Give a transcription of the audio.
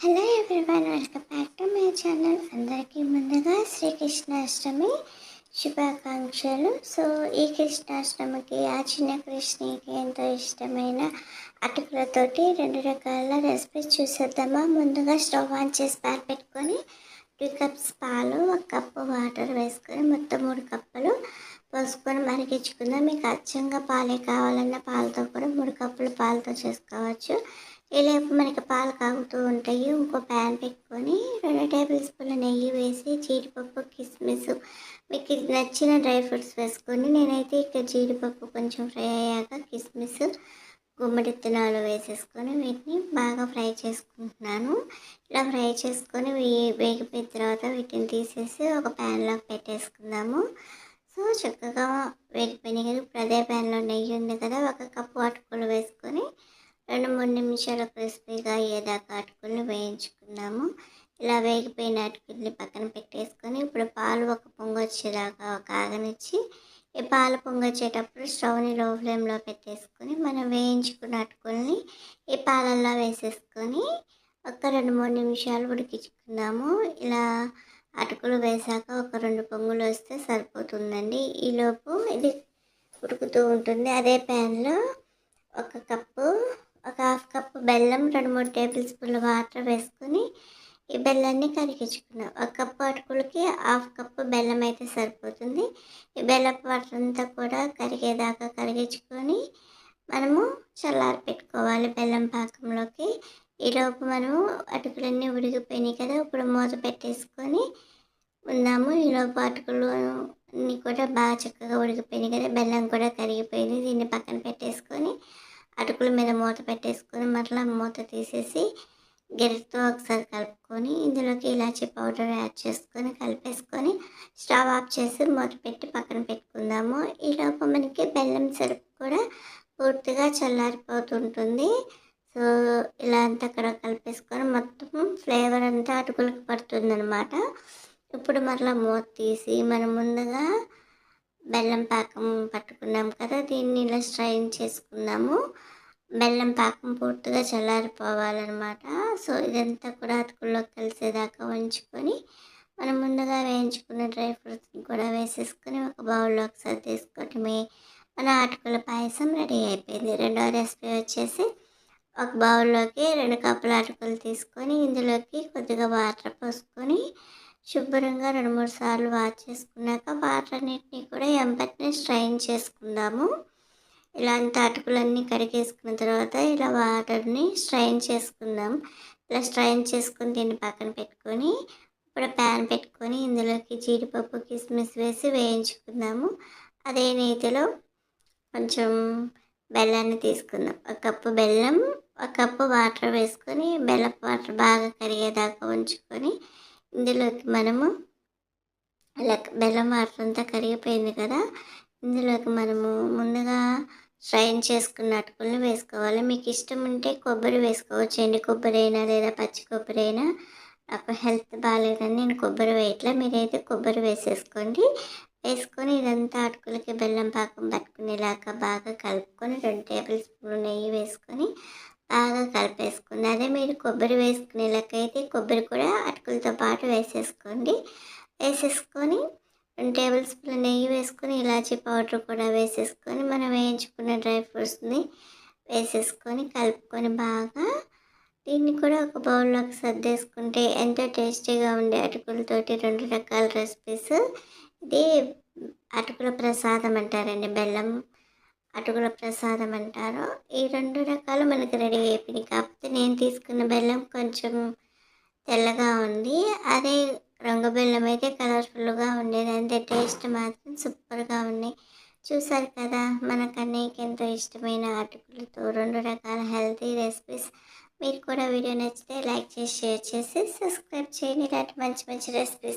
Hello everyone welcome back to my channel. అందరికీ ముందుగా శ్రీకృష్ణాష్టమి శుభాకాంక్షలు. సో ఈ కృష్ణాష్టమికి ఆ చిన్న కృష్ణకి ఎంతో ఇష్టమైన అటుకులతోటి రెండు రకాల రెసిపీస్ చూసేద్దామా? ముందుగా స్టవ్ ఆన్ చేసి పాలు పెట్టుకొని టూ కప్స్ పాలు ఒక కప్పు వాటర్ వేసుకొని మొత్తం మూడు కప్పులు పోసుకొని మరిగించుకుందాం. మీకు అచ్చంగా పాలే కావాలన్న పాలతో కూడా మూడు కప్పులు పాలతో చేసుకోవచ్చు. ఈలోపు మనకి పాలు కాగుతూ ఉంటాయి. ఇంకో ప్యాన్ పెట్టుకొని రెండు టేబుల్ స్పూన్ల నెయ్యి వేసి జీడిపప్పు కిస్మిస్ మీకు నచ్చిన డ్రై ఫ్రూట్స్ వేసుకొని నేనైతే ఇక్కడ జీడిపప్పు కొంచెం ఫ్రై అయ్యాక కిస్మిస్ గుమ్మడి విత్తనాలు వేసేసుకొని వీటిని బాగా ఫ్రై చేసుకుంటున్నాను. ఇలా ఫ్రై చేసుకొని వేగిపోయిన తర్వాత వీటిని తీసేసి ఒక ప్యాన్లో పెట్టేసుకుందాము. సో చక్కగా వేగిపోయినాయి కదా. ఇప్పుడు అదే ప్యాన్లో నెయ్యి ఉంది కదా. ఒక కప్పు అటుకులు వేసుకొని రెండు మూడు నిమిషాలు క్రిస్పీగా అయ్యేదాకా అటుకుల్ని వేయించుకుందాము ఇలా వేగిపోయిన అటుకుల్ని పక్కన పెట్టేసుకొని ఇప్పుడు పాలు ఒక పొంగొచ్చేదాకా ఒక కాగనిచ్చి ఈ పాలు పొంగొచ్చేటప్పుడు స్టవ్ని లో ఫ్లేమ్లో పెట్టేసుకొని మనం వేయించుకున్న అటుకుల్ని ఈ పాలల్లో వేసేసుకొని ఒక రెండు మూడు నిమిషాలు ఉడికించుకుందాము ఇలా అటుకులు వేసాక ఒక రెండు పొంగులు వస్తే సరిపోతుందండి. ఈలోపు ఇది ఉడుకుతూ ఉంటుంది. అదే ప్యాన్లో ఒక కప్పు బెల్లం రెండు మూడు టేబుల్ స్పూన్ల వాటర్ వేసుకొని ఈ బెల్లాన్ని కరిగించుకున్నాం. ఒక కప్పు అటుకులకి హాఫ్ కప్పు బెల్లం అయితే సరిపోతుంది. ఈ బెల్లపు వాటర్ అంతా కూడా కరిగేదాకా కరిగించుకొని మనము చల్లారి పెట్టుకోవాలి బెల్లం పాకంలోకి. ఈలోపు మనము అటుకులన్నీ ఉడికిపోయినాయి కదా ఇప్పుడు మూత పెట్టేసుకొని ఉన్నాము ఈలోపు అటుకులు అన్నీ కూడా బాగా చక్కగా ఉడికిపోయినాయి కదా బెల్లం కూడా కరిగిపోయింది. దీన్ని పక్కన పెట్టేసుకొని అటుకుల మీద మూత పెట్టేసుకొని మరలా మూత తీసేసి గెరిటితో ఒకసారి కలుపుకొని ఇందులోకి ఇలాచీ పౌడర్ యాడ్ చేసుకొని కలిపేసుకొని స్టవ్ ఆఫ్ చేసి మూత పెట్టి పక్కన పెట్టుకుందాము. ఈలోపు మనకి బెల్లం సిరప్ కూడా పూర్తిగా చల్లారిపోతుంటుంది. సో ఇలా అంతా అక్కడ కలిపేసుకొని మొత్తం ఫ్లేవర్ అంతా అటుకులకు పడుతుందనమాట ఇప్పుడు మరలా మూత తీసి మనం ముందుగా బెల్లం పాకం పట్టుకున్నాం కదా దీన్ని ఇలా స్ట్రైన్ చేసుకున్నాము బెల్లం పాకం పూర్తిగా చల్లారిపోవాలన్నమాట. సో ఇదంతా కూడా అతుకుల్లో కలిసేదాకా ఉంచుకొని మనం ముందుగా వేయించుకున్న డ్రై ఫ్రూట్స్ని కూడా వేసేసుకొని ఒక బౌల్లో ఒకసారి తీసుకోవటమే మన అటుకుల పాయసం రెడీ అయిపోయింది. రెండో రెసిపీ వచ్చేసి ఒక బౌల్లోకి రెండు కప్పుల అటుకులు తీసుకొని ఇందులోకి కొద్దిగా వాటర్ పోసుకొని శుభ్రంగా రెండు మూడు సార్లు వాష్ చేసుకున్నాక వాటర్ అన్నిటిని కూడా ఎంపటిని స్ట్రైన్ చేసుకుందాము. ఇలా అంతా అటుకులన్నీ కడిగేసుకున్న తర్వాత ఇలా వాటర్ని స్ట్రైన్ చేసుకుందాం. ఇలా స్ట్రైన్ చేసుకుని దీన్ని పక్కన పెట్టుకొని ఇప్పుడు ప్యాన్ పెట్టుకొని ఇందులోకి జీడిపప్పు కిస్మిస్ వేసి వేయించుకుందాము. అదే నేతిలో కొంచెం బెల్లాన్ని తీసుకుందాం. ఒక కప్పు బెల్లం ఒక కప్పు వాటర్ వేసుకొని బెల్లం వాటర్ బాగా కరిగేదాకా ఉంచుకొని ఇందులోకి మనము ఇలా బెల్లం అట్లంతా కరిగిపోయింది కదా ఇందులోకి మనము ముందుగా స్ట్రైన్ చేసుకున్న అటుకులను వేసుకోవాలి. మీకు ఇష్టం ఉంటే కొబ్బరి వేసుకోవచ్చు ఎండి కొబ్బరి అయినా లేదా పచ్చి కొబ్బరి అయినా నాకు హెల్త్ బాగాలేదని నేను కొబ్బరి వేయట్లా. మీరైతే కొబ్బరి వేసేసుకోండి. వేసుకొని ఇదంతా అటుకులకి బెల్లం పాకం పట్టుకునేలాగా బాగా కలుపుకొని రెండు టేబుల్ స్పూన్ నెయ్యి వేసుకొని బాగా కలిపేసుకుంది. అదే మీరు కొబ్బరి వేసుకునే లెక్కైతే కొబ్బరి కూడా అటుకులతో పాటు వేసేసుకోండి. వేసేసుకొని రెండు టేబుల్ స్పూన్ నెయ్యి వేసుకొని ఇలాచీ పౌడర్ కూడా వేసేసుకొని మనం వేయించుకున్న డ్రై ఫ్రూట్స్ని వేసేసుకొని కలుపుకొని బాగా దీన్ని కూడా ఒక బౌల్లోకి సర్దేసుకుంటే ఎంతో టేస్టీగా ఉండే అటుకులతోటి రెండు రకాల రెసిపీస్. ఇది అటుకుల ప్రసాదం అంటారండి బెల్లం అటుకుల ప్రసాదం అంటారు. ఈ రెండు రకాలు మనకు రెడీ అయిపోయినాయి. కాకపోతే నేను తీసుకున్న బెల్లం కొంచెం తెల్లగా ఉంది. అదే రంగు బెల్లం అయితే కలర్ఫుల్గా ఉండేది. అంతే టేస్ట్ మాత్రం సూపర్గా ఉన్నాయి. చూసారు కదా మనకు కన్నయ్యకి ఎంతో ఇష్టమైన అటుకులతో రెండు రకాల హెల్తీ రెసిపీస్. మీరు కూడా వీడియో నచ్చితే లైక్ చేసి షేర్ చేసి సబ్స్క్రైబ్ చేయండి. ఇలాంటి మంచి మంచి రెసిపీస్.